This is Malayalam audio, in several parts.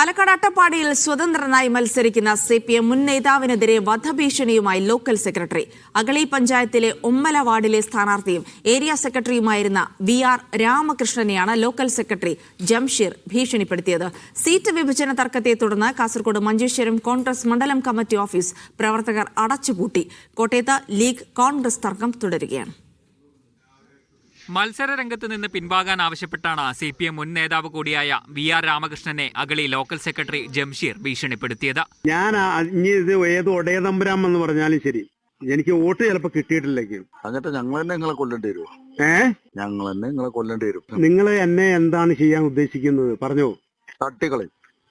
പാലക്കാട് അട്ടപ്പാടിയിൽ സ്വതന്ത്രനായി മത്സരിക്കുന്ന സി പി എം മുൻ നേതാവിനെതിരെ വധഭീഷണിയുമായി ലോക്കൽ സെക്രട്ടറി. അഗളി പഞ്ചായത്തിലെ ഉമ്മല വാർഡിലെ സ്ഥാനാർത്ഥിയും ഏരിയ സെക്രട്ടറിയുമായിരുന്ന വി ആർ രാമകൃഷ്ണനെയാണ് ലോക്കൽ സെക്രട്ടറി ജംഷീർ ഭീഷണിപ്പെടുത്തിയത്. സീറ്റ് വിഭജന തർക്കത്തെ തുടർന്ന് കാസർഗോഡ് മഞ്ചേശ്വരം കോൺഗ്രസ് മണ്ഡലം കമ്മിറ്റി ഓഫീസ് പ്രവർത്തകർ അടച്ചുപൂട്ടി. കോട്ടയത്ത് ലീഗ് കോൺഗ്രസ് തർക്കം തുടരുകയാണ്. മത്സര രംഗത്ത് നിന്ന് പിൻവാങ്ങാൻ ആവശ്യപ്പെട്ടാണ് സി പി എം മുൻ നേതാവ് കൂടിയായ വി ആർ രാമകൃഷ്ണനെ അഗളി ലോക്കൽ സെക്രട്ടറി ജംഷീർ ഭീഷണിപ്പെടുത്തിയത്. ഞാൻ ഇത് ഏത് ഒടയതമ്പുരാം എന്ന് പറഞ്ഞാലും ശരി. എനിക്ക് വോട്ട് ചിലപ്പോ കിട്ടിയിട്ടില്ലെങ്കിൽ എന്നിട്ട് ഞങ്ങൾ തന്നെ നിങ്ങളെ കൊല്ലേണ്ടി വരുമോ ഏ? ഞങ്ങൾ തന്നെ നിങ്ങളെ കൊല്ലേണ്ടി വരും. നിങ്ങൾ എന്നെ എന്താണ് ചെയ്യാൻ ഉദ്ദേശിക്കുന്നത്? പറഞ്ഞോ. തട്ടിക്കളി.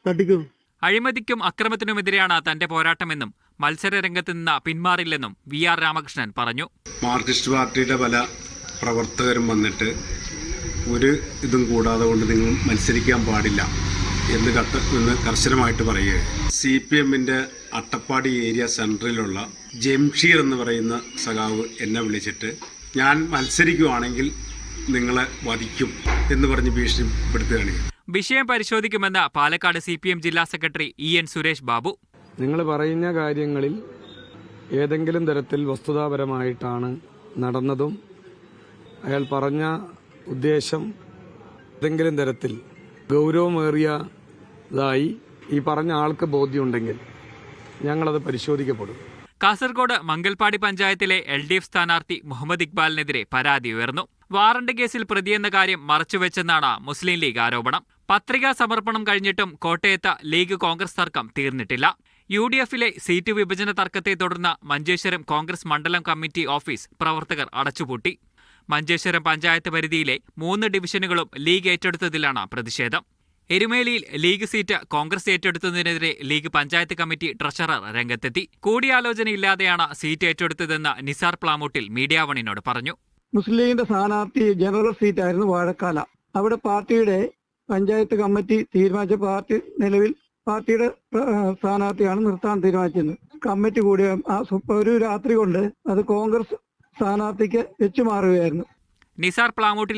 തട്ടിക്കൂ. അഴിമതിക്കും അക്രമത്തിനുമെതിരെയാണ് തന്റെ പോരാട്ടമെന്നും മത്സര രംഗത്ത് നിന്ന് പിന്മാറില്ലെന്നും വി ആർ രാമകൃഷ്ണൻ പറഞ്ഞു. മാർക്സിസ്റ്റ് പാർട്ടിയുടെ പല പ്രവർത്തകരും വന്നിട്ട് ഒരു ഇതും കൂടാതെ കൊണ്ട് നിങ്ങൾ മത്സരിക്കാൻ പാടില്ല എന്ന് കത്ത് എന്ന് കർശനമായിട്ട് പറയുകയാണ് സി പി എമ്മിന്റെ അട്ടപ്പാടി ഏരിയ സെന്ററിലുള്ള ജംഷീർ എന്ന് പറയുന്ന സഖാവ് എന്നെ വിളിച്ചിട്ട് ഞാൻ മത്സരിക്കുവാണെങ്കിൽ നിങ്ങളെ വധിക്കും എന്ന് പറഞ്ഞ് ഭീഷണിപ്പെടുത്തുകയാണ്. വിഷയം പരിശോധിക്കുമെന്ന പാലക്കാട് സി പി എം ജില്ലാ secretary E N Suresh Babu നിങ്ങൾ പറയുന്ന കാര്യങ്ങളിൽ ഏതെങ്കിലും തരത്തിൽ വസ്തുതാപരമായിട്ടാണ് നടന്നതും അയാൾ പറഞ്ഞ ഉദ്ദേശം ഏതെങ്കിലും തരത്തിൽ ഗൗരവമേറിയതായി ഈ പറഞ്ഞ ആൾക്ക് ബോധ്യമുണ്ടെങ്കിൽ ഞങ്ങളത് പരിശോധിക്കപ്പെടും. കാസർഗോഡ് മംഗൽപാടി പഞ്ചായത്തിലെ എൽ ഡി എഫ് സ്ഥാനാർത്ഥി മുഹമ്മദ് ഇക്ബാലിനെതിരെ പരാതി ഉയർന്നു. വാറണ്ട് കേസിൽ പ്രതിയെന്ന കാര്യം മറച്ചുവെച്ചെന്നാണ് മുസ്ലിം ലീഗ് ആരോപണം. പത്രികാ സമർപ്പണം കഴിഞ്ഞിട്ടും കോട്ടയത്ത് ലീഗ് കോൺഗ്രസ് തർക്കം തീർന്നിട്ടില്ല. യു ഡി എഫിലെ സീറ്റ് വിഭജന തർക്കത്തെ തുടർന്ന് മഞ്ചേശ്വരം കോൺഗ്രസ് മണ്ഡലം കമ്മിറ്റി ഓഫീസ് പ്രവർത്തകർ അടച്ചുപൂട്ടി. മഞ്ചേശ്വരം പഞ്ചായത്ത് പരിധിയിലെ മൂന്ന് ഡിവിഷനുകളും ലീഗ് ഏറ്റെടുത്തതിലാണ് പ്രതിഷേധം. എരുമേലിയിൽ ലീഗ് സീറ്റ് കോൺഗ്രസ് ഏറ്റെടുത്തതിനെതിരെ ലീഗ് പഞ്ചായത്ത് കമ്മിറ്റി ട്രഷറർ രംഗത്തെത്തി. കൂടിയാലോചനയില്ലാതെയാണ് സീറ്റ് ഏറ്റെടുത്തതെന്ന് നിസാർ പ്ലാമൂട്ടിൽ മീഡിയ വണിനോട് പറഞ്ഞു. മുസ്ലിം ലീഗിന്റെ സ്ഥാനാർത്ഥി ജനറൽ സീറ്റ് ആയിരുന്നു വാഴക്കാല. അവിടെ പാർട്ടിയുടെ പഞ്ചായത്ത് കമ്മിറ്റി തീരുമാനിച്ച പാർട്ടി നിലവിൽ പാർട്ടിയുടെ സ്ഥാനാർത്ഥിയാണ് നിർത്താൻ തീരുമാനിച്ചത് കമ്മിറ്റി കൂടിയ ഒരു രാത്രി കൊണ്ട് അത് കോൺഗ്രസ് സ്ഥാനാർത്ഥിക്ക് വെച്ചു മാറുകയായിരുന്നു നിസാർ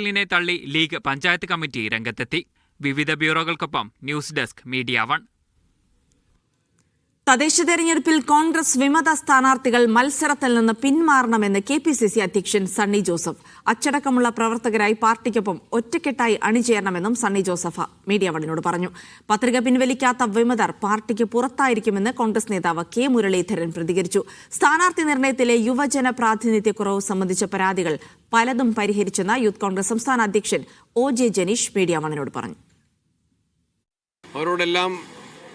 നിന്നെ തള്ളി ലീഗ് പഞ്ചായത്ത് കമ്മിറ്റി രംഗത്തെത്തി. വിവിധ ബ്യൂറോകൾക്കൊപ്പം ന്യൂസ് ഡെസ്ക് മീഡിയ വൺ. തദ്ദേശ തെരഞ്ഞെടുപ്പിൽ കോൺഗ്രസ് വിമത സ്ഥാനാർത്ഥികൾ മത്സരത്തിൽ നിന്ന് പിന്മാറണമെന്ന് കെ പി സി സി അധ്യക്ഷൻ സണ്ണി ജോസഫ്. അച്ചടക്കമുള്ള പ്രവർത്തകരായി പാർട്ടിക്കൊപ്പം ഒറ്റക്കെട്ടായി അണിചേരണമെന്നും സണ്ണി ജോസഫ് മീഡിയ വണിനോട് പറഞ്ഞു. പത്രിക പിൻവലിക്കാത്ത വിമതർ പാർട്ടിക്ക് പുറത്തായിരിക്കുമെന്ന് കോൺഗ്രസ് നേതാവ് കെ മുരളീധരൻ പ്രതികരിച്ചു. സ്ഥാനാർത്ഥി നിർണയത്തിലെ യുവജന പ്രാതിനിധ്യക്കുറവ് സംബന്ധിച്ച പരാതികൾ പലതും പരിഹരിച്ചെന്ന യൂത്ത് കോൺഗ്രസ് സംസ്ഥാന അധ്യക്ഷൻ ഒ ജെ ജനീഷ് മീഡിയ വണിനോട് പറഞ്ഞു. അവരോടെല്ലാം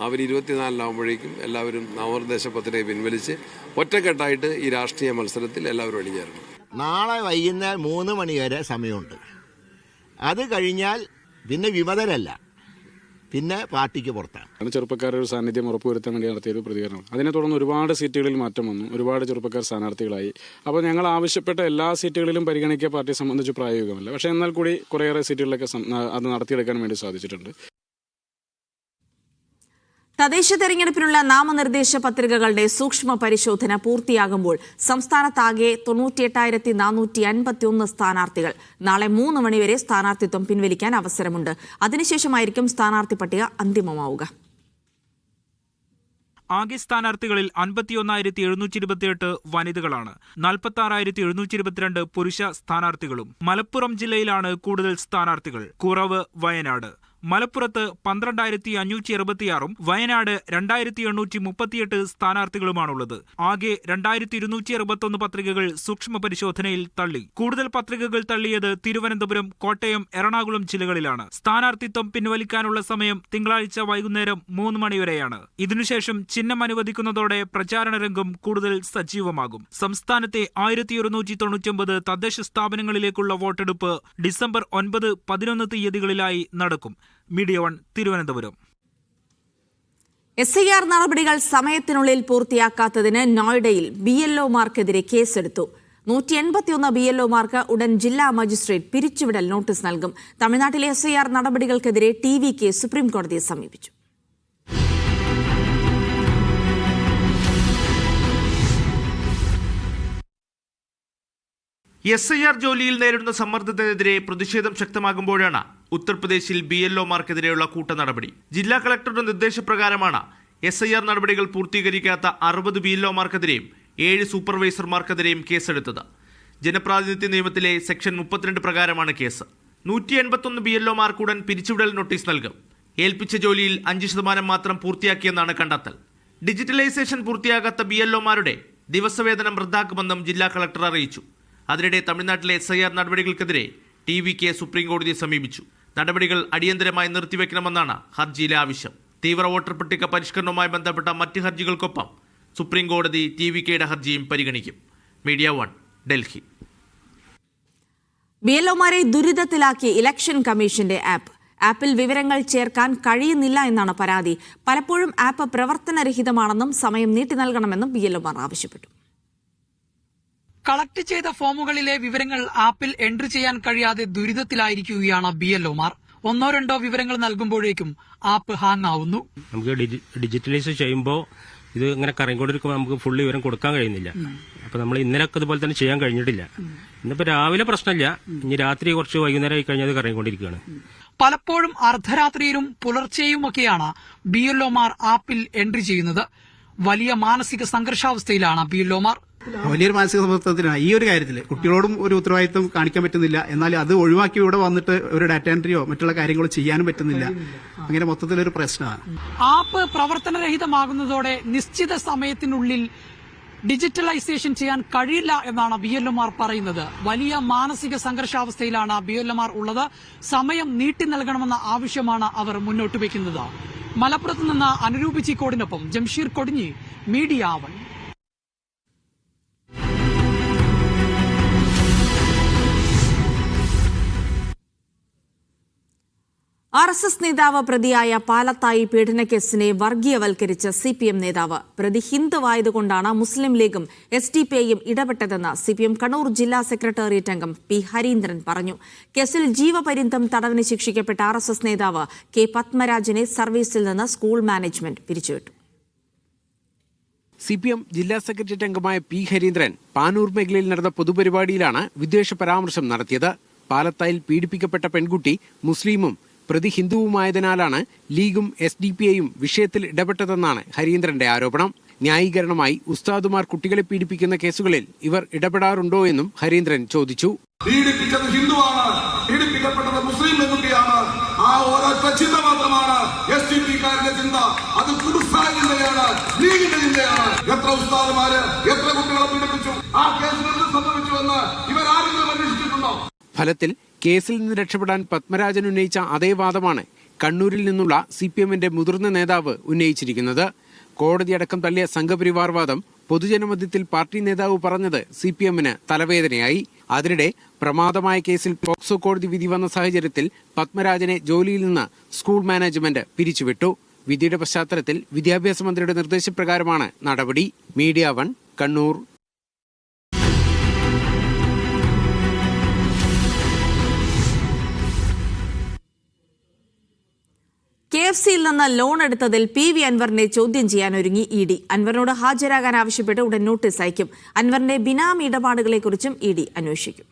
അവർ ഇരുപത്തിനാലിനാകുമ്പോഴേക്കും എല്ലാവരും നാമനിർദ്ദേശ പത്രിക പിൻവലിച്ച് ഒറ്റക്കെട്ടായിട്ട് ഈ രാഷ്ട്രീയ മത്സരത്തിൽ എല്ലാവരും അണിചേരണം നാളെ വൈകുന്നേരം മൂന്ന് മണി വരെ സമയമുണ്ട്. അത് കഴിഞ്ഞാൽ പിന്നെ വിമതരല്ല. പിന്നെ പാർട്ടിക്ക് പുറത്താണ്. ചെറുപ്പക്കാരുടെ ഒരു സാന്നിധ്യം ഉറപ്പുവരുത്താൻ വേണ്ടി നടത്തിയ ഒരു പ്രതികരണം. അതിനെ തുടർന്ന് ഒരുപാട് സീറ്റുകളിൽ മാറ്റം വന്നു. ഒരുപാട് ചെറുപ്പക്കാർ സ്ഥാനാർത്ഥികളായി. അപ്പോൾ ഞങ്ങൾ ആവശ്യപ്പെട്ട എല്ലാ സീറ്റുകളിലും പരിഗണിക്കുക പാർട്ടിയെ സംബന്ധിച്ച് പ്രായോഗികമല്ല. പക്ഷേ എന്നാൽ കൂടി കുറേയേറെ സീറ്റുകളിലൊക്കെ അത് നടത്തിയെടുക്കാൻ വേണ്ടി സാധിച്ചിട്ടുണ്ട്. തദ്ദേശ തെരഞ്ഞെടുപ്പിനുള്ള നാമനിർദ്ദേശ പത്രികകളുടെ സൂക്ഷ്മ പരിശോധന പൂർത്തിയാകുമ്പോൾ സംസ്ഥാനത്താകെ തൊണ്ണൂറ്റിയെട്ടായിരത്തി നാനൂറ്റി അൻപത്തിയൊന്ന് സ്ഥാനാർത്ഥികൾ. നാളെ മൂന്ന് മണിവരെ സ്ഥാനാർത്ഥിത്വം പിൻവലിക്കാൻ അവസരമുണ്ട്. അതിനുശേഷമായിരിക്കും സ്ഥാനാർത്ഥി പട്ടിക അന്തിമമാവുക. ആകെ സ്ഥാനാർത്ഥികളിൽ അൻപത്തിയൊന്നായിരത്തി എഴുന്നൂറ്റി ഇരുപത്തിയെട്ട് വനിതകളാണ്. നാൽപ്പത്തി ആറായിരത്തി എഴുന്നൂറ്റി ഇരുപത്തിരണ്ട് പുരുഷ സ്ഥാനാർത്ഥികളും. മലപ്പുറം ജില്ലയിലാണ് കൂടുതൽ സ്ഥാനാർത്ഥികൾ. കുറവ് വയനാട്. മലപ്പുറത്ത് പന്ത്രണ്ടായിരത്തി അഞ്ഞൂറ്റി അറുപത്തിയാറും വയനാട് രണ്ടായിരത്തി എണ്ണൂറ്റി മുപ്പത്തിയെട്ട് സ്ഥാനാർത്ഥികളുമാണുള്ളത്. ആകെ രണ്ടായിരത്തി ഇരുന്നൂറ്റി അറുപത്തൊന്ന് പത്രികകൾ സൂക്ഷ്മ പരിശോധനയിൽ തള്ളി. കൂടുതൽ പത്രികകൾ തള്ളിയത് തിരുവനന്തപുരം കോട്ടയം എറണാകുളം ജില്ലകളിലാണ്. സ്ഥാനാർത്ഥിത്വം പിൻവലിക്കാനുള്ള സമയം തിങ്കളാഴ്ച വൈകുന്നേരം മൂന്ന് മണിവരെയാണ്. ഇതിനുശേഷം ചിഹ്നം അനുവദിക്കുന്നതോടെ പ്രചാരണ രംഗം കൂടുതൽ സജീവമാകും. സംസ്ഥാനത്തെ ആയിരത്തി ഒരുന്നൂറ്റി തൊണ്ണൂറ്റിയൊമ്പത് തദ്ദേശ സ്ഥാപനങ്ങളിലേക്കുള്ള വോട്ടെടുപ്പ് ഡിസംബർ ഒൻപത് പതിനൊന്ന് തീയതികളിലായി നടക്കും. Media one Thiruvananthapuram. S I R നടപടികൾ സമയത്തിനുള്ളിൽ പൂർത്തിയാക്കാത്തതിന് നോയിഡയിൽ ബി എൽ ഒമാർക്കെതിരെ കേസെടുത്തു. നൂറ്റി എൺപത്തിയൊന്ന് ബി എൽ ഒമാർക്ക് ഉടൻ ജില്ലാ മജിസ്ട്രേറ്റ് പിരിച്ചുവിടൽ നോട്ടീസ് നൽകും. തമിഴ്നാട്ടിലെ എസ് ഐ ആർ നടപടികൾക്കെതിരെ ടി വി കെ സുപ്രീംകോടതിയെ സമീപിച്ചു. എസ് ഐ ആർ ജോലിയിൽ നേരിടുന്ന സമ്മർദ്ദത്തിനെതിരെ പ്രതിഷേധം ശക്തമാകുമ്പോഴാണ് ഉത്തർപ്രദേശിൽ ബി എൽ ഒമാർക്കെതിരെയുള്ള കൂട്ട നടപടി ജില്ലാ കളക്ടറുടെ നിർദ്ദേശപ്രകാരമാണ് എസ് ഐ ആർ നടപടികൾ പൂർത്തീകരിക്കാത്ത അറുപത് ബി എൽ ഒമാർക്കെതിരെയും ഏഴ് സൂപ്പർവൈസർമാർക്കെതിരെയും കേസെടുത്തത്. ജനപ്രാതിനിധ്യ നിയമത്തിലെ സെക്ഷൻ മുപ്പത്തിരണ്ട് പ്രകാരമാണ് കേസ്. നൂറ്റി എൺപത്തൊന്ന് ബി എൽ ഒമാർക്ക് ഉടൻ പിരിച്ചുവിടൽ നോട്ടീസ് നൽകും. ഏൽപ്പിച്ച ജോലിയിൽ അഞ്ച് ശതമാനം മാത്രം പൂർത്തിയാക്കിയെന്നാണ് കണ്ടെത്തൽ. ഡിജിറ്റലൈസേഷൻ പൂർത്തിയാകാത്ത ബി എൽ ഒമാരുടെ ദിവസവേതനം റദ്ദാക്കുമെന്നും ജില്ലാ കളക്ടർ അറിയിച്ചു. അതിനിടെ തമിഴ്നാട്ടിലെ എസ് ഐ ആർ നടപടികൾക്കെതിരെ ടി വി കെ സുപ്രീംകോടതിയെ സമീപിച്ചു. നടപടികൾ അടിയന്തരമായി നിർത്തിവെക്കണമെന്നാണ് ഹർജിയിലെ ആവശ്യം. തീവ്ര വോട്ടർ പട്ടിക പരിഷ്കരണവുമായി ബന്ധപ്പെട്ട മറ്റ് ഹർജികൾക്കൊപ്പം സുപ്രീംകോടതി ടി വി കെയുടെ ഹർജിയും പരിഗണിക്കും. Media one Delhi. B L ഒമാരെ ദുരിതത്തിലാക്കി ഇലക്ഷൻ കമ്മീഷന്റെ ആപ്പ്. ആപ്പിൽ വിവരങ്ങൾ ചേർക്കാൻ കഴിയുന്നില്ല എന്നാണ് പരാതി. പലപ്പോഴും ആപ്പ് പ്രവർത്തനരഹിതമാണെന്നും സമയം നീട്ടി നൽകണമെന്നും ബി എൽ ഒമാർ ആവശ്യപ്പെട്ടു. കളക്ട് ചെയ്ത ഫോമുകളിലെ വിവരങ്ങൾ ആപ്പിൽ എൻട്രി ചെയ്യാൻ കഴിയാതെ ദുരിതത്തിലായിരിക്കുകയാണ് ബി എൽ ഒമാർ. ഒന്നോ രണ്ടോ വിവരങ്ങൾ നൽകുമ്പോഴേക്കും ആപ്പ് ഹാങ് ആവുന്നു നമുക്ക് ഡിജിറ്റലൈസ് ചെയ്യുമ്പോൾ ഇത് ഇങ്ങനെ കറങ്ങിക്കൊണ്ടിരിക്കുമ്പോൾ നമുക്ക് ഫുൾ വിവരം കൊടുക്കാൻ കഴിയുന്നില്ല. അപ്പൊ നമ്മൾ ഇന്നലൊക്കെ ഇതുപോലെ തന്നെ ചെയ്യാൻ കഴിഞ്ഞിട്ടില്ല. ഇന്നിപ്പോ രാവിലെ പ്രശ്നമില്ല. ഇനി രാത്രി കുറച്ച് വൈകുന്നേരം ആയി കഴിഞ്ഞാൽ അത് കറങ്ങിക്കൊണ്ടിരിക്കുകയാണ്. പലപ്പോഴും അർദ്ധരാത്രിയിലും പുലർച്ചെയുമൊക്കെയാണ് ബി എൽ ഒമാർ ആപ്പിൽ എൻട്രി ചെയ്യുന്നത്. വലിയ മാനസിക സംഘർഷാവസ്ഥയിലാണ് ബി എൽ ഒമാർ. വലിയൊരു മാനസിക സമ്മർദ്ദത്തിനാണ്. ഈ ഒരു കാര്യത്തിൽ കുട്ടികളോടും ഒരു ഉത്തരവാദിത്വം കാണിക്കാൻ പറ്റുന്നില്ല. എന്നാൽ അത് ഒഴിവാക്കി ഇവിടെ വന്നിട്ട് ഒരു ഡാറ്റ എൻട്രിയോ മറ്റുള്ള കാര്യങ്ങളോ ചെയ്യാനും പറ്റുന്നില്ല. അങ്ങനെ മൊത്തത്തിലൊരു പ്രശ്നമാണ്. ആപ്പ് പ്രവർത്തനരഹിതമാകുന്നതോടെ നിശ്ചിത സമയത്തിനുള്ളിൽ ഡിജിറ്റലൈസേഷൻ ചെയ്യാൻ കഴിയില്ല എന്നാണ് ബി എൽ എമാർ പറയുന്നത്. വലിയ മാനസിക സംഘർഷാവസ്ഥയിലാണ് ബി എൽ എമാർ ഉള്ളത്. സമയം നീട്ടി നൽകണമെന്ന ആവശ്യമാണ് അവർ മുന്നോട്ട് വയ്ക്കുന്നത്. മലപ്പുറത്ത് നിന്ന് Anuroop ചിക്കോടിനൊപ്പം Jamsheer Kodinhi media one. R S S നേതാവ് പ്രതിയായ പാലത്തായി പീഡനക്കേസിനെ വർഗീയവൽക്കരിച്ച സി പി എം നേതാവ്. പ്രതി ഹിന്ദുവായതുകൊണ്ടാണ് മുസ്ലിം ലീഗും എസ് ഡി പി ഐയും ഇടപെട്ടതെന്ന് സി പി എം കണ്ണൂർ ജില്ലാ സെക്രട്ടേറിയറ്റ് അംഗം പി ഹരീന്ദ്രൻ പറഞ്ഞു. കേസിൽ ജീവപര്യന്തം തടവിന് ശിക്ഷിക്കപ്പെട്ട ആർ എസ് എസ് നേതാവ് കെ പത്മരാജനെ സർവീസിൽ നിന്ന് സ്കൂൾ മാനേജ്മെന്റ് പിരിച്ചുവിട്ടു. സി പി എം ജില്ലാ സെക്രട്ടേറിയറ്റ് അംഗമായ പി ഹരീന്ദ്രൻ പാനൂർ മേഖലയിൽ നടന്ന പൊതുപരിപാടിയിലാണ് വിദ്വേഷ പരാമർശം നടത്തിയത്. പാലത്തായിൽ പീഡിപ്പിക്കപ്പെട്ട പെൺകുട്ടി മുസ്ലിമും പ്രതി ഹിന്ദുവുമായതിനാലാണ് ലീഗും എസ് ഡി പി ഐയും വിഷയത്തിൽ ഇടപെട്ടതെന്നാണ് ഹരീന്ദ്രന്റെ ആരോപണം. ന്യായീകരണമായി ഉസ്താദുമാർ കുട്ടികളെ പീഡിപ്പിക്കുന്ന കേസുകളിൽ ഇവർ ഇടപെടാറുണ്ടോ എന്നും ഹരീന്ദ്രൻ ചോദിച്ചു. പീഡിപ്പിച്ചത് ഹിന്ദുവാണ്. പീഡിപ്പിക്കപ്പെട്ടത് മുസ്ലിം പെൺകുട്ടിയാണ്. ആ ഒരൊറ്റ ചിന്ത മാത്രമാണ് എസ് ഡി പി കാരന്റെ ചിന്ത. അത് കുടുംബായ ചിന്തയാണ് ലീഗിന്റെ ചിന്തയാണ്. എത്ര ഉസ്താദുമാര് എത്ര കുട്ടികളെ പീഡിപ്പിച്ചു? ആ കേസിൽ എന്ത് സംഭവിച്ചുവെന്ന് ഇവരാരെങ്കിലും അന്വേഷിച്ചിട്ടുണ്ടോ? ഫലത്തിൽ കേസിൽ നിന്ന് രക്ഷപ്പെടാൻ പത്മരാജൻ ഉന്നയിച്ച അതേ വാദമാണ് കണ്ണൂരിൽ നിന്നുള്ള സി പി എമ്മിന്റെ മുതിർന്ന നേതാവ് ഉന്നയിച്ചിരിക്കുന്നത്. കോടതിയടക്കം തള്ളിയ സംഘപരിവാർ വാദം പൊതുജനമധ്യത്തിൽ പാർട്ടി നേതാവ് പറഞ്ഞത് സി പി എമ്മിന് തലവേദനയായി. അതിനിടെ പ്രമാദമായ കേസിൽ പോക്സോ കോടതി വിധി വന്ന സാഹചര്യത്തിൽ പത്മരാജനെ ജോലിയിൽ നിന്ന് സ്കൂൾ മാനേജ്മെന്റ് പിരിച്ചുവിട്ടു. വിധിയുടെ പശ്ചാത്തലത്തിൽ വിദ്യാഭ്യാസ മന്ത്രിയുടെ നിർദ്ദേശപ്രകാരമാണ് നടപടി. Media one Kannur. K F സിയിൽ നിന്ന് ലോൺ എടുത്തതിൽ പി വി അൻവറിനെ ചോദ്യം ചെയ്യാൻ ഒരുങ്ങി ഇ ഡി. അൻവറിനോട് ഹാജരാകാൻ ആവശ്യപ്പെട്ട് ഉടൻ നോട്ടീസ് അയക്കും. അൻവറിന്റെ ബിനാമി ഇടപാടുകളെക്കുറിച്ചും ഇ ഡി അന്വേഷിക്കും.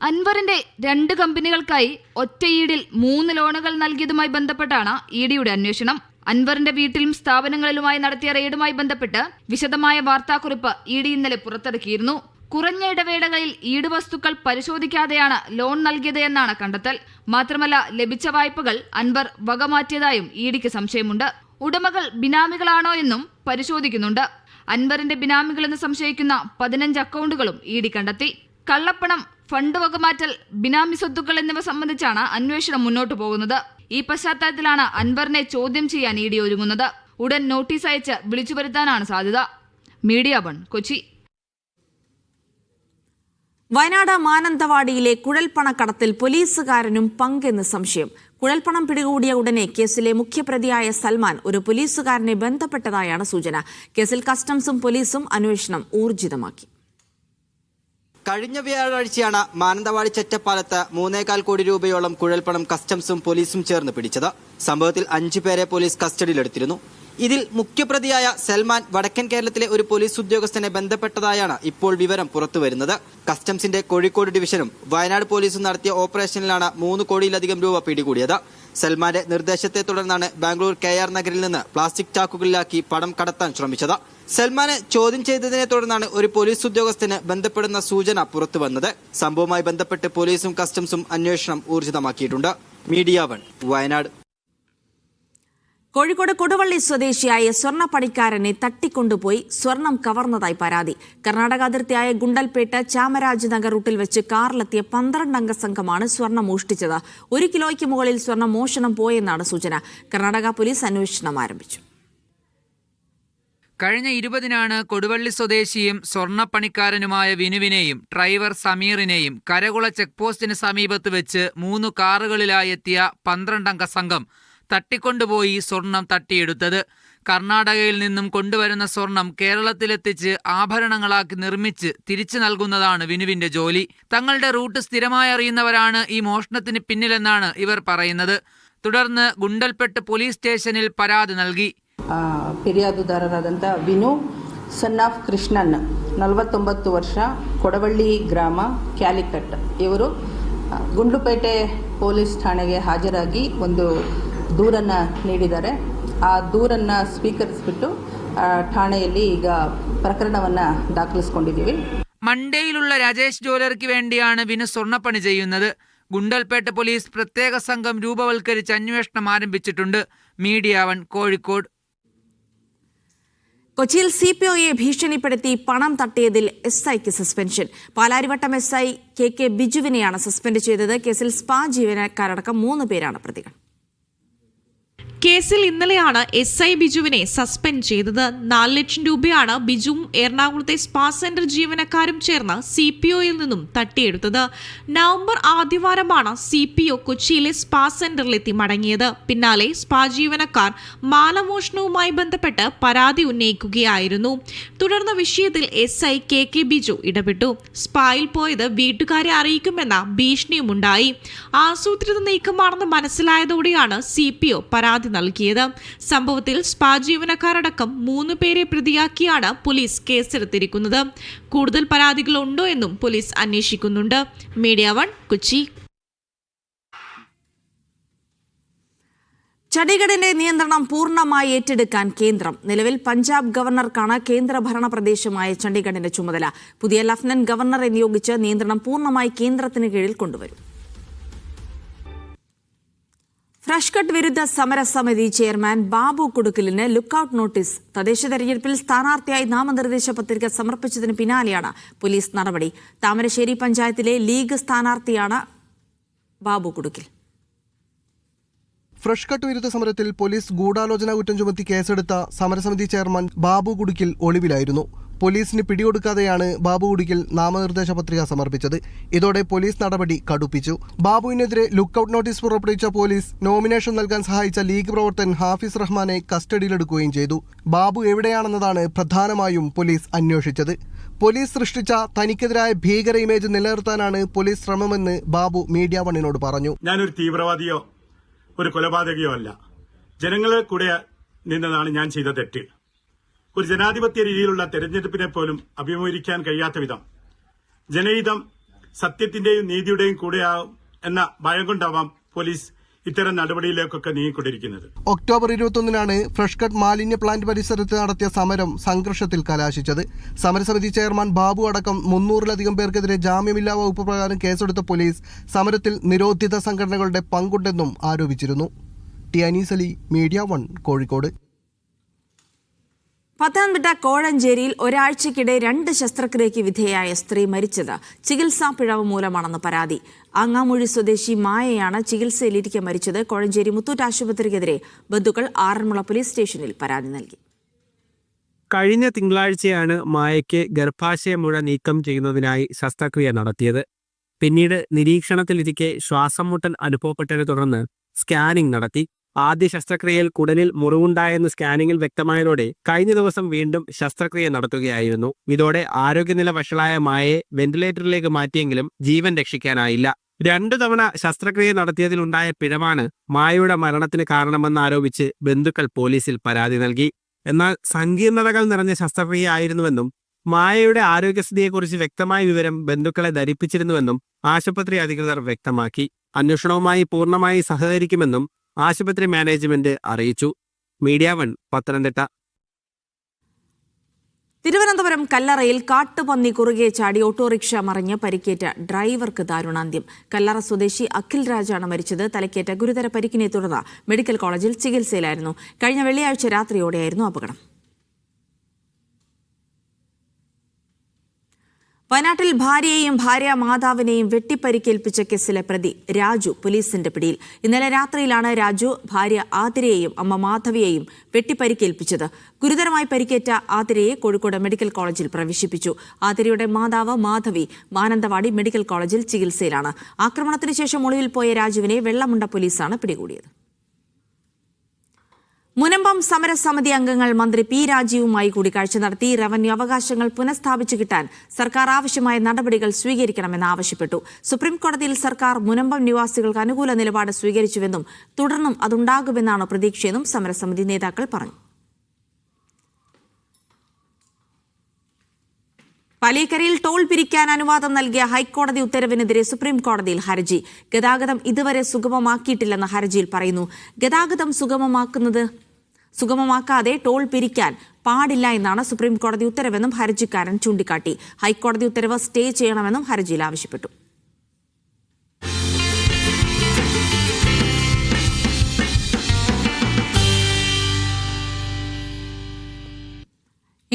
അൻവറിന്റെ രണ്ട് കമ്പനികൾക്കായി ഒറ്റയീടിൽ മൂന്ന് ലോണുകൾ നൽകിയതുമായി ബന്ധപ്പെട്ടാണ് ഇ ഡിയുടെ അന്വേഷണം. അൻവറിന്റെ വീട്ടിലും സ്ഥാപനങ്ങളിലുമായി നടത്തിയ റെയ്ഡുമായി ബന്ധപ്പെട്ട് വിശദമായ വാർത്താക്കുറിപ്പ് ഇ ഡി ഇന്നലെ പുറത്തിറക്കിയിരുന്നു. കുറഞ്ഞ ഇടവേളകളിൽ ഈട് വസ്തുക്കൾ പരിശോധിക്കാതെയാണ് ലോൺ നൽകിയത് എന്നാണ് കണ്ടെത്തൽ. മാത്രമല്ല ലഭിച്ച വായ്പകൾ അൻവർ വകമാറ്റിയതായും ഇ ഡിക്ക് സംശയമുണ്ട്. ഉടമകൾ ബിനാമികളാണോ എന്നും പരിശോധിക്കുന്നുണ്ട്. അൻവറിന്റെ ബിനാമികളെന്ന് സംശയിക്കുന്ന പതിനഞ്ച് അക്കൗണ്ടുകളും ഇ ഡി കണ്ടെത്തി. കള്ളപ്പണം ഫണ്ട് വകമാറ്റൽ ബിനാമി സ്വത്തുക്കൾ എന്നിവ സംബന്ധിച്ചാണ് അന്വേഷണം മുന്നോട്ടു പോകുന്നത്. ഈ പശ്ചാത്തലത്തിലാണ് അൻവറിനെ ചോദ്യം ചെയ്യാൻ ഇ ഡി ഒരുങ്ങുന്നത്. ഉടൻ നോട്ടീസ് അയച്ച് വിളിച്ചു വരുത്താനാണ് സാധ്യത. Media one Kochi. വയനാട് മാനന്തവാടിയിലെ കുഴൽപ്പണക്കടത്തിൽ പോലീസുകാരനും പങ്കെന്ന് സംശയം. കുഴൽപ്പണം പിടികൂടിയ ഉടനെ കേസിലെ മുഖ്യപ്രതിയായ സൽമാൻ ഒരു പോലീസുകാരനെ ബന്ധപ്പെട്ടതായാണ് സൂചന. കേസിൽ കസ്റ്റംസും പോലീസും അന്വേഷണം ഊർജിതമാക്കി. കഴിഞ്ഞ വ്യാഴാഴ്ചയാണ് മാനന്തവാടി ചെറ്റപ്പാലത്ത് മൂന്നേകാൽ കോടി രൂപയോളം കുഴൽപ്പണം കസ്റ്റംസും പോലീസും ചേർന്ന് പിടിച്ചത്. സംഭവത്തിൽ അഞ്ചു പേരെ പോലീസ് കസ്റ്റഡിയിലെടുത്തിരുന്നു. ഇതിൽ മുഖ്യപ്രതിയായ സൽമാൻ വടക്കൻ കേരളത്തിലെ ഒരു പോലീസ് ഉദ്യോഗസ്ഥനെ ബന്ധപ്പെട്ടതായാണ് ഇപ്പോൾ വിവരം പുറത്തുവരുന്നത് കസ്റ്റംസിന്റെ കോഴിക്കോട് ഡിവിഷനും വയനാട് പോലീസും നടത്തിയ ഓപ്പറേഷനിലാണ് മൂന്ന് കോടിയിലധികം രൂപ പിടികൂടിയത്. സൽമാന്റെ നിർദ്ദേശത്തെ തുടർന്നാണ് ബാംഗ്ലൂർ കെ ആർ നഗറിൽ നിന്ന് പ്ലാസ്റ്റിക് ചാക്കുകളിലാക്കി പണം കടത്താൻ ശ്രമിച്ചത്. സൽമാനെ ചോദ്യം ചെയ്തതിനെ തുടർന്നാണ് ഒരു പോലീസ് ഉദ്യോഗസ്ഥന് ബന്ധപ്പെടുന്ന സൂചന പുറത്തുവന്നത് സംഭവവുമായി ബന്ധപ്പെട്ട് പോലീസും കസ്റ്റംസും അന്വേഷണം ഊർജിതമാക്കിയിട്ടുണ്ട്. Media one Wayanad. Kozhikode Koduvally സ്വദേശിയായ സ്വർണ പണിക്കാരനെ തട്ടിക്കൊണ്ടുപോയി സ്വർണം കവർന്നതായി പരാതി. കർണാടക അതിർത്തിയായ ഗുണ്ടൽപേട്ട് ചാമരാജ് നഗർ റൂട്ടിൽ വെച്ച് കാറിലെത്തിയ പന്ത്രണ്ടംഗ സംഘമാണ് സ്വർണം മോഷ്ടിച്ചത്. ഒരു കിലോയ്ക്ക് മുകളിൽ സ്വർണം മോഷണം പോയെന്നാണ് സൂചന. കർണാടക പോലീസ് അന്വേഷണം ആരംഭിച്ചു. കഴിഞ്ഞ ഇരുപതിനാണ് കൊടുവള്ളി സ്വദേശിയും സ്വർണപ്പണിക്കാരനുമായ വിനുവിനെയും ഡ്രൈവർ സമീറിനെയും കരകുള ചെക്ക് പോസ്റ്റിന് സമീപത്ത് വെച്ച് മൂന്ന് കാറുകളിലായി എത്തിയ പന്ത്രണ്ടംഗ സംഘം തട്ടിക്കൊണ്ടുപോയി സ്വർണം തട്ടിയെടുത്തത് കർണാടകയിൽ നിന്നും കൊണ്ടുവരുന്ന സ്വർണം കേരളത്തിലെത്തിച്ച് ആഭരണങ്ങളാക്കി നിർമ്മിച്ച് തിരിച്ചു നൽകുന്നതാണ് വിനുവിന്റെ ജോലി തങ്ങളുടെ റൂട്ട് സ്ഥിരമായി അറിയുന്നവരാണ് ഈ മോഷണത്തിന് പിന്നിലെന്നാണ് ഇവർ പറയുന്നത് തുടർന്ന് ഗുണ്ടൽപെട്ട് പോലീസ് സ്റ്റേഷനിൽ പരാതി നൽകി ಫಿರ್ಯಾದುದಾರರಾದಂಥ ವಿನು ಸನ್ ಆಫ್ ಕೃಷ್ಣನ್ ನಲವತ್ತೊಂಬತ್ತು ವರ್ಷ ಕೊಡವಳ್ಳಿ ಗ್ರಾಮ ಕ್ಯಾಲಿಕಟ್ ಇವರು ಆ, ಗುಂಡ್ಲುಪೇಟೆ ಪೊಲೀಸ್ ಠಾಣೆಗೆ ಹಾಜರಾಗಿ ಒಂದು ದೂರನ್ನು ನೀಡಿದ್ದಾರೆ ಆ ದೂರನ್ನು ಸ್ವೀಕರಿಸಿಬಿಟ್ಟು ಆ, ಠಾಣೆಯಲ್ಲಿ ಈಗ ಪ್ರಕರಣವನ್ನು ದಾಖಲಿಸ್ಕೊಂಡಿದ್ದೀವಿ മണ്ടയിലുള്ള രാജേഷ് ജ്വല്ലറിക്ക് വേണ്ടിയാണ് വിനു സ്വർണ്ണപ്പണി ചെയ്യുന്നത് ഗുണ്ടൽപേട്ട പോലീസ് പ്രത്യേക സംഘം രൂപവൽക്കരിച്ച് അന്വേഷണം ആരംഭിച്ചിട്ടുണ്ട് മീഡിയ വൺ കോഴിക്കോട് കൊച്ചിയിൽ സി പി ഒയെ ഭീഷണിപ്പെടുത്തി പണം തട്ടിയതിൽ എസ് ഐക്ക് suspension Palarivattom S I K K ബിജുവിനെയാണ് suspend ചെയ്തത് കേസിൽ സ്പാ ജീവനക്കാരടക്കം മൂന്ന് പേരാണ് പ്രതികൾ കേസിൽ ഇന്നലെയാണ് എസ് ഐ ബിജുവിനെ സസ്പെൻഡ് ചെയ്തത്. നാല് ലക്ഷം രൂപയാണ് ബിജുവും എറണാകുളത്തെ സ്പാ സെന്റർ ജീവനക്കാരും ചേർന്ന് സി പി ഒയിൽ നിന്നും തട്ടിയെടുത്തത്. നവംബർ ആദ്യവാരമാണ് സി പി ഒ കൊച്ചിയിലെ സ്പാ സെന്ററിലെത്തി മടങ്ങിയത്. പിന്നാലെ സ്പാ ജീവനക്കാർ മാലമോഷണവുമായി ബന്ധപ്പെട്ട് പരാതി ഉന്നയിക്കുകയായിരുന്നു. തുടർന്ന് വിഷയത്തിൽ S I K K Biju ഇടപെട്ടു. സ്പായിൽ പോയത് വീട്ടുകാരെ അറിയിക്കുമെന്ന ഭീഷണിയുമുണ്ടായി. ആസൂത്രിത നീക്കമാണെന്ന് മനസ്സിലായതോടെയാണ് സി പി ഒ പരാതി നൽകിയത്. സംഭവത്തിൽ സ്പാ ജീവനക്കാരടക്കം മൂന്ന് പേരെ പ്രതിയാക്കിയാണ് പോലീസ് കേസെടുത്തിരിക്കുന്നത്. കൂടുതൽ പരാതികൾ ഉണ്ടോ എന്നും പോലീസ് അന്വേഷിക്കുന്നുണ്ട്. Media one Kochi. ചണ്ഡീഗഡിന്റെ നിയന്ത്രണം പൂർണമായി ഏറ്റെടുക്കാൻ കേന്ദ്രം. നിലവിൽ പഞ്ചാബ് ഗവർണർക്കാണ് കേന്ദ്രഭരണ പ്രദേശമായ ചണ്ഡീഗഡിന്റെ ചുമതല. പുതിയ ലഫ്റ്റനന്റ് ഗവർണറെ നിയോഗിച്ച് നിയന്ത്രണം പൂർണമായി കേന്ദ്രത്തിന് കീഴിൽ കൊണ്ടുവരും. ഫ്രഷ് കട്ട് വിരുദ്ധ സമരസമിതി ചെയർമാൻ ബാബു കുടുക്കലിന് ലുക്കൌട്ട് നോട്ടീസ്. തദ്ദേശ തെരഞ്ഞെടുപ്പിൽ സ്ഥാനാർത്ഥിയായി നാമനിർദ്ദേശ പത്രിക സമർപ്പിച്ചതിന് പിന്നാലെയാണ് പോലീസ് നടപടി. താമരശ്ശേരി പഞ്ചായത്തിലെ ലീഗ് സ്ഥാനാർത്ഥിയാണ് ബാബു കുടുക്കിൽ. ഫ്രഷ് കട്ട് വിരുദ്ധ സമരത്തിൽ പോലീസ് ഗൂഢാലോചന കുറ്റം ചുമത്തി കേസെടുത്ത സമരസമിതി ചെയർമാൻ ബാബു കുടുക്കിൽ ഒളിവിലായിരുന്നു. പോലീസിന് പിടികൊടുക്കാതെയാണ് ബാബു ഉടുക്കിൽ നാമനിർദ്ദേശ പത്രിക സമർപ്പിച്ചത്. ഇതോടെ പോലീസ് നടപടി കടുപ്പിച്ചു. ബാബുവിനെതിരെ ലുക്കൌട്ട് നോട്ടീസ് പുറപ്പെടുവിച്ച പോലീസ് നോമിനേഷൻ നൽകാൻ സഹായിച്ച ലീഗ് പ്രവർത്തകൻ ഹാഫിസ് റഹ്മാനെ കസ്റ്റഡിയിലെടുക്കുകയും ചെയ്തു. ബാബു എവിടെയാണെന്നതാണ് പ്രധാനമായും പോലീസ് അന്വേഷിച്ചത്. പോലീസ് സൃഷ്ടിച്ച തനിക്കെതിരായ ഭീകര ഇമേജ് നിലനിർത്താനാണ് പോലീസ് ശ്രമമെന്ന് ബാബു മീഡിയ വണ്ണിനോട് പറഞ്ഞു. ഞാനൊരു തീവ്രവാദിയോ ഒരു കൊലപാതകയോ അല്ല. ജനങ്ങളെ കൂടെ നിന്നതാണ് ഞാൻ ചെയ്ത തെറ്റ്. ഒരു ജനാധിപത്യ രീതിയിലുള്ള തെരഞ്ഞെടുപ്പിനെ പോലും അഭിമുഖീകരിക്കാൻ കഴിയാത്ത വിധം ജനഹിതം സത്യത്തിന്റെയും നീതിയുടെയും കൂടെയാവും എന്ന ഭയം കൊണ്ടാവാം പോലീസ് ഇത്തരം നടപടിയിലേക്കൊക്കെ നീങ്ങിക്കൊണ്ടിരിക്കുന്നത്. ഒക്ടോബർ ഇരുപത്തൊന്നിനാണ് ഫ്രഷ് കട്ട് മാലിന്യ പ്ലാന്റ് പരിസരത്ത് നടത്തിയ സമരം സംഘർഷത്തിൽ കലാശിച്ചത്. സമരസമിതി ചെയർമാൻ ബാബു അടക്കം മുന്നൂറിലധികം പേർക്കെതിരെ ജാമ്യമില്ലാ വകുപ്പ് പ്രകാരം കേസെടുത്ത പോലീസ് സമരത്തിൽ നിരോധിത സംഘടനകളുടെ പങ്കുണ്ടെന്നും ആരോപിച്ചിരുന്നു. T Anees Ali media one Kozhikode. Pathanamthitta കോഴഞ്ചേരിയിൽ ഒരാഴ്ചക്കിടെ രണ്ട് ശസ്ത്രക്രിയയ്ക്ക് വിധേയായ സ്ത്രീ മരിച്ചത് ചികിത്സാ പിഴവ് മൂലമാണെന്ന് പരാതി. അങ്ങാമൊഴി സ്വദേശി മായയാണ് ചികിത്സയിലിരിക്കെ മരിച്ചത്. കോഴഞ്ചേരി മുത്തൂറ്റ് ആശുപത്രിക്കെതിരെ ബന്ധുക്കൾ ആറന്മുള പോലീസ് സ്റ്റേഷനിൽ പരാതി നൽകി. കഴിഞ്ഞ തിങ്കളാഴ്ചയാണ് മായയ്ക്ക് ഗർഭാശയ മുഴ നീക്കം ചെയ്യുന്നതിനായി ശസ്ത്രക്രിയ നടത്തിയത്. പിന്നീട് നിരീക്ഷണത്തിലിരിക്കെ ശ്വാസം മുട്ടൽ അനുഭവപ്പെട്ടതിനെ തുടർന്ന് സ്കാനിംഗ് നടത്തി. ആദ്യ ശസ്ത്രക്രിയയിൽ കുടലിൽ മുറിവുണ്ടായെന്ന് സ്കാനിങ്ങിൽ വ്യക്തമായതോടെ കഴിഞ്ഞ ദിവസം വീണ്ടും ശസ്ത്രക്രിയ നടത്തുകയായിരുന്നു. ഇതോടെ ആരോഗ്യനില വഷളായ മായയെ വെന്റിലേറ്ററിലേക്ക് മാറ്റിയെങ്കിലും ജീവൻ രക്ഷിക്കാനായില്ല. രണ്ടു തവണ ശസ്ത്രക്രിയ നടത്തിയതിലുണ്ടായ പിഴവാണ് മായയുടെ മരണത്തിന് കാരണമെന്നാരോപിച്ച് ബന്ധുക്കൾ പോലീസിൽ പരാതി നൽകി. എന്നാൽ സങ്കീർണതകൾ നിറഞ്ഞ ശസ്ത്രക്രിയ ആയിരുന്നുവെന്നും മായയുടെ ആരോഗ്യസ്ഥിതിയെക്കുറിച്ച് വ്യക്തമായ വിവരം ബന്ധുക്കളെ ധരിപ്പിച്ചിരുന്നുവെന്നും ആശുപത്രി അധികൃതർ വ്യക്തമാക്കി. അന്വേഷണവുമായി പൂർണമായി സഹകരിക്കുമെന്നും ആശുപത്രി മാനേജ്മെന്റ് അറിയിച്ചു. Media one Pathanamthitta. തിരുവനന്തപുരം കല്ലറയിൽ കാട്ടുപന്നി കുറുകെ ചാടി ഓട്ടോറിക്ഷ മറിഞ്ഞ് പരിക്കേറ്റ ഡ്രൈവർക്ക് ദാരുണാന്ത്യം. കല്ലറ സ്വദേശി അഖിൽ രാജാണ് മരിച്ചത്. തലക്കേറ്റ ഗുരുതര പരിക്കിനെ തുടർന്ന് മെഡിക്കൽ കോളേജിൽ ചികിത്സയിലായിരുന്നു. കഴിഞ്ഞ വെള്ളിയാഴ്ച രാത്രിയോടെയായിരുന്നു അപകടം. വയനാട്ടിൽ ഭാര്യയെയും ഭാര്യ മാതാവിനെയും വെട്ടിപ്പരിക്കേൽപ്പിച്ച കേസിലെ പ്രതി രാജു പോലീസിന്റെ പിടിയിൽ. ഇന്നലെ രാത്രിയിലാണ് രാജു ഭാര്യ ആതിരയെയും അമ്മ മാധവിയെയും വെട്ടിപ്പരിക്കേൽപ്പിച്ചത്. ഗുരുതരമായി പരിക്കേറ്റ ആതിരയെ കോഴിക്കോട് മെഡിക്കൽ കോളേജിൽ പ്രവേശിപ്പിച്ചു. ആതിരയുടെ മാതാവ് മാധവി മാനന്തവാടി മെഡിക്കൽ കോളേജിൽ ചികിത്സയിലാണ്. ആക്രമണത്തിന് ശേഷം ഒളിവിൽ പോയ രാജുവിനെ വെള്ളമുണ്ട പോലീസാണ് പിടികൂടിയത്. മുനമ്പം സമരസമിതി അംഗങ്ങൾ മന്ത്രി പി രാജീവുമായി കൂടിക്കാഴ്ച നടത്തി റവന്യൂ അവകാശങ്ങൾ പുനഃസ്ഥാപിച്ചു കിട്ടാൻ സർക്കാർ ആവശ്യമായ നടപടികൾ സ്വീകരിക്കണമെന്ന് ആവശ്യപ്പെട്ടു. സുപ്രീംകോടതിയിൽ സർക്കാർ മുനമ്പം നിവാസികൾക്ക് അനുകൂല നിലപാട് സ്വീകരിച്ചുവെന്നും തുടർന്നും അതുണ്ടാകുമെന്നാണ് പ്രതീക്ഷയെന്നും സമരസമിതി നേതാക്കൾ പറഞ്ഞു. പലേക്കരയിൽ ടോൾ പിരിക്കാൻ അനുവാദം നൽകിയ ഹൈക്കോടതി ഉത്തരവിനെതിരെ സുപ്രീം കോടതിയിൽ ഹർജി. ഗതാഗതം ഇതുവരെ സുഗമമാക്കിയിട്ടില്ലെന്ന് ഹർജിയിൽ പറയുന്നു. ഗതാഗതം സുഗമമാക്കുന്നത് സുഗമമാക്കാതെ ടോൾ പിരിക്കാൻ പാടില്ല എന്നാണ് സുപ്രീം കോടതി ഉത്തരവെന്നും ഹർജിക്കാരൻ ചൂണ്ടിക്കാട്ടി. ഹൈക്കോടതി ഉത്തരവ് സ്റ്റേ ചെയ്യണമെന്നും ഹർജിയിൽ ആവശ്യപ്പെട്ടു.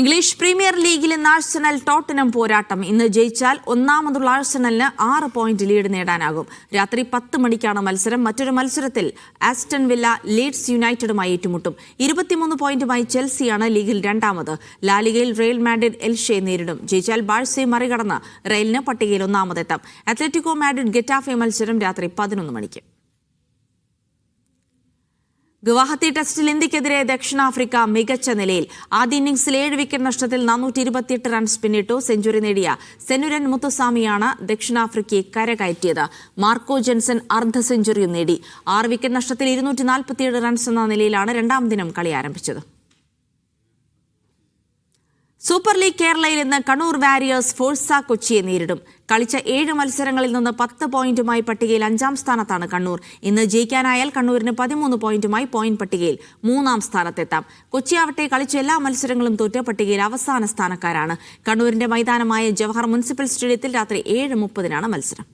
ഇംഗ്ലീഷ് പ്രീമിയർ ലീഗിൽ ഇന്ന് ആഴ്സണൽ ടോട്ടനം പോരാട്ടം ഇന്ന് ജയിച്ചാൽ ഒന്നാമതുള്ള ആഴ്സണലിന് ആറ് പോയിന്റ് ലീഡ് നേടാനാകും. രാത്രി പത്ത് മണിക്കാണ് മത്സരം. മറ്റൊരു മത്സരത്തിൽ ആസ്റ്റൺ വില്ല ലീഡ്സ് യുണൈറ്റഡുമായി ഏറ്റുമുട്ടും. ഇരുപത്തിമൂന്ന് പോയിന്റുമായി ചെൽസിയാണ് ലീഗിൽ രണ്ടാമത്. ലാലിഗയിൽ റയൽ മാഡ്രിഡ് എൽഷയെ നേരിടും. ജയിച്ചാൽ ബാഴ്സയെ മറികടന്ന് റയലിന് പട്ടികയിൽ ഒന്നാമതെത്താം. അത്ലറ്റിക്കോ മാഡ്രിഡ് ഗെറ്റാഫെ മത്സരം രാത്രി പതിനൊന്ന് മണിക്ക്. ഗുവാഹത്തി ടെസ്റ്റിൽ ഇന്ത്യക്കെതിരെ ദക്ഷിണാഫ്രിക്ക മികച്ച നിലയിൽ. ആദ്യ ഇന്നിംഗ്സിൽ ഏഴ് വിക്കറ്റ് നഷ്ടത്തിൽ നാനൂറ്റി ഇരുപത്തിയെട്ട് റൺസ് പിന്നിട്ടു സെഞ്ചുറി നേടിയ സെനുരൻ മുത്തുസ്വാമിയാണ് ദക്ഷിണാഫ്രിക്കയെ കരകയറ്റിയത്. മാർക്കോ ജെൻസൺ അർദ്ധ സെഞ്ചുറിയും നേടി. ആറ് വിക്കറ്റ് നഷ്ടത്തിൽ ഇരുന്നൂറ്റി നാൽപ്പത്തിയേഴ് റൺസ് എന്ന നിലയിലാണ് രണ്ടാം ദിനം കളി ആരംഭിച്ചത്. സൂപ്പർ ലീഗ് കേരളയിൽ ഇന്ന് കണ്ണൂർ വാരിയേഴ്സ് ഫോഴ്സ കൊച്ചിയെ നേരിടും. കളിച്ച ഏഴ് മത്സരങ്ങളിൽ നിന്ന് പത്ത് പോയിന്റുമായി പട്ടികയിൽ അഞ്ചാം സ്ഥാനത്താണ് കണ്ണൂർ. ഇന്ന് ജയിക്കാനായാൽ കണ്ണൂരിന് പതിമൂന്ന് പോയിന്റുമായി പോയിന്റ് പട്ടികയിൽ മൂന്നാം സ്ഥാനത്തെത്താം. കൊച്ചിയാവട്ടെ കളിച്ച എല്ലാ മത്സരങ്ങളും തോറ്റ് പട്ടികയിൽ അവസാന സ്ഥാനക്കാരാണ്. കണ്ണൂരിന്റെ മൈതാനമായ ജവഹർ മുനിസിപ്പൽ സ്റ്റേഡിയത്തിൽ രാത്രി ഏഴ് മുപ്പതിനാണ് മത്സരം.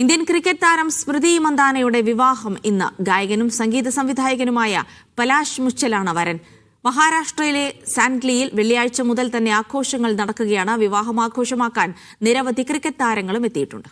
ഇന്ത്യൻ ക്രിക്കറ്റ് താരം സ്മൃതി മന്ദാനയുടെ വിവാഹം ഇന്ന് ഗായകനും സംഗീത സംവിധായകനുമായ പലാഷ് മുച്ചലാണ് വരൻ. മഹാരാഷ്ട്രയിലെ സാൻഗ്ലിയിൽ വെള്ളിയാഴ്ച മുതൽ തന്നെ ആഘോഷങ്ങൾ നടക്കുകയാണ്. വിവാഹം ആഘോഷമാക്കാൻ നിരവധി ക്രിക്കറ്റ് താരങ്ങളും എത്തിയിട്ടുണ്ട്.